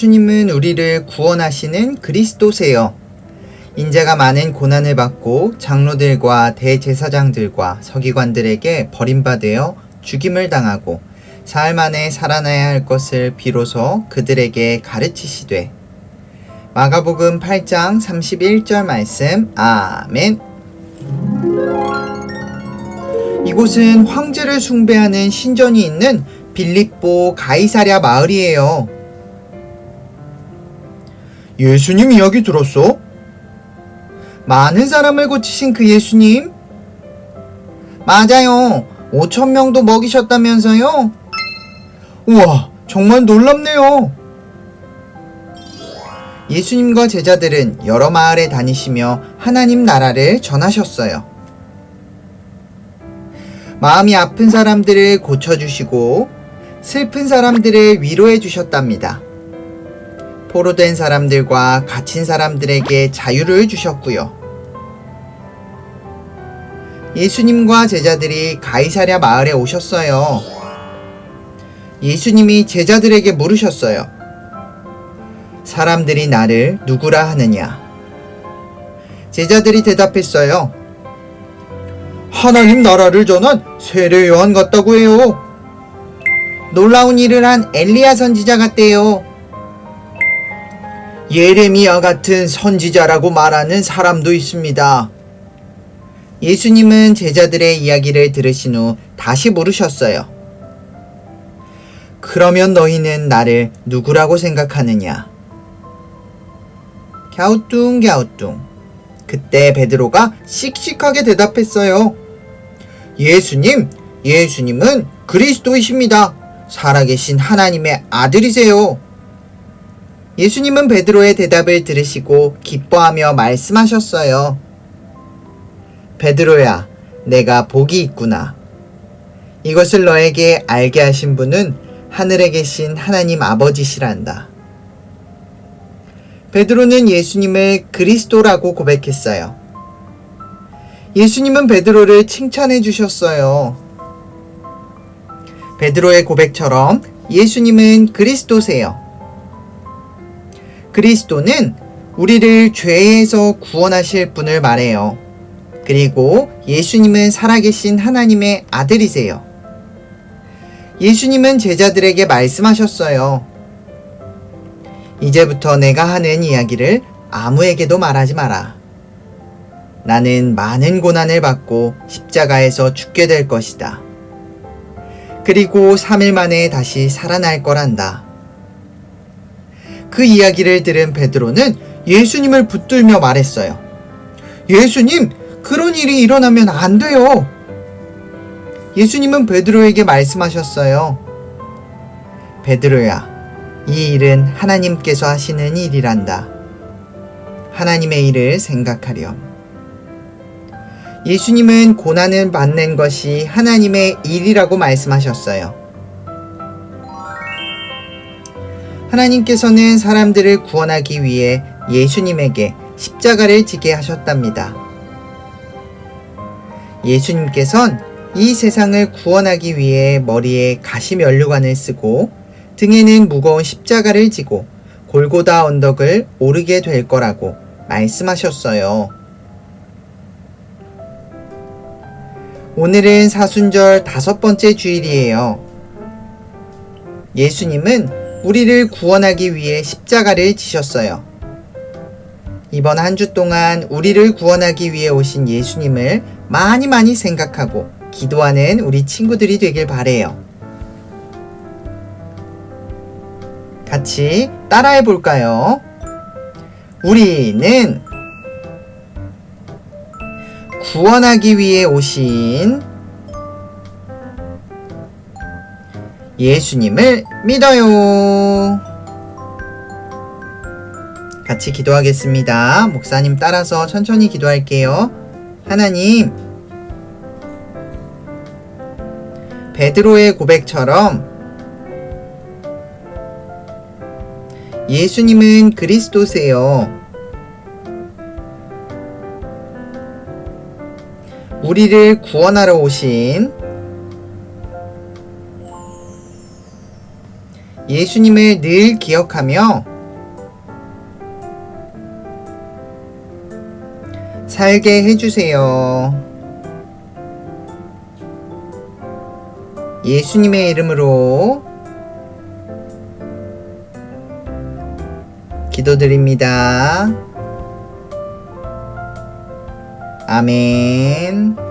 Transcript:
예수님은 우리를 구원하시는 그리스도세요. 인자가 많은 고난을 받고 장로들과 대제사장들과 서기관들에게 버림받아 죽임을 당하고 사흘 만에 살아나야 할 것을 비로소 그들에게 가르치시되 마가복음 8장 31절 말씀 아멘 이곳은 황제를 숭배하는 신전이 있는 빌립보 가이사랴 마을이에요. 예수님 이야기 들었어? 많은 사람을 고치신 그 예수님? 맞아요. 5천 명도 먹이셨다면서요? 우와, 정말 놀랍네요. 예수님과 제자들은 여러 마을에 다니시며 하나님 나라를 전하셨어요. 마음이 아픈 사람들을 고쳐주시고 슬픈 사람들을 위로해 주셨답니다. 포로된 사람들과 갇힌 사람들에게 자유를 주셨고요. 예수님과 제자들이 가이사랴 마을에 오셨어요. 예수님이 제자들에게 물으셨어요. 사람들이 나를 누구라 하느냐? 제자들이 대답했어요. 하나님 나라를 전한 세례 요한 같다고 해요. 놀라운 일을 한 엘리야 선지자 같대요. 예레미야 같은 선지자라고 말하는 사람도 있습니다. 예수님은 제자들의 이야기를 들으신 후 다시 물으셨어요. 그러면 너희는 나를 누구라고 생각하느냐? 갸우뚱 갸우뚱. 그때 베드로가 씩씩하게 대답했어요. 예수님, 예수님은 그리스도이십니다. 살아계신 하나님의 아들이세요. 예수님은 베드로의 대답을 들으시고 기뻐하며 말씀하셨어요. 베드로야, 내가 복이 있구나. 이것을 너에게 알게 하신 분은 하늘에 계신 하나님 아버지시란다. 베드로는 예수님을 그리스도라고 고백했어요. 예수님은 베드로를 칭찬해 주셨어요. 베드로의 고백처럼 예수님은 그리스도세요. 그리스도는 우리를 죄에서 구원하실 분을 말해요. 그리고 예수님은 살아계신 하나님의 아들이세요. 예수님은 제자들에게 말씀하셨어요. 이제부터 내가 하는 이야기를 아무에게도 말하지 마라. 나는 많은 고난을 받고 십자가에서 죽게 될 것이다. 그리고 3일 만에 다시 살아날 거란다. 그 이야기를 들은 베드로는 예수님을 붙들며 말했어요. 예수님, 그런 일이 일어나면 안 돼요. 예수님은 베드로에게 말씀하셨어요. 베드로야, 이 일은 하나님께서 하시는 일이란다. 하나님의 일을 생각하렴. 예수님은 고난을 받는 것이 하나님의 일이라고 말씀하셨어요. 하나님께서는 사람들을 구원하기 위해 예수님에게 십자가를 지게 하셨답니다. 예수님께선 이 세상을 구원하기 위해 머리에 가시 면류관을 쓰고 등에는 무거운 십자가를 지고 골고다 언덕을 오르게 될 거라고 말씀하셨어요. 오늘은 사순절 다섯 번째 주일이에요. 예수님은 우리를 구원하기 위해 십자가를 지셨어요. 이번 한 주 동안 우리를 구원하기 위해 오신 예수님을 많이 많이 생각하고 기도하는 우리 친구들이 되길 바래요. 같이 따라해 볼까요? 우리는 구원하기 위해 오신 예수님을 믿어요. 같이 기도하겠습니다. 목사님 따라서 천천히 기도할게요. 하나님, 베드로의 고백처럼 예수님은 그리스도세요. 우리를 구원하러 오신 예수님을 늘 기억하며 살게 해주세요. 예수님의 이름으로 기도드립니다. 아멘.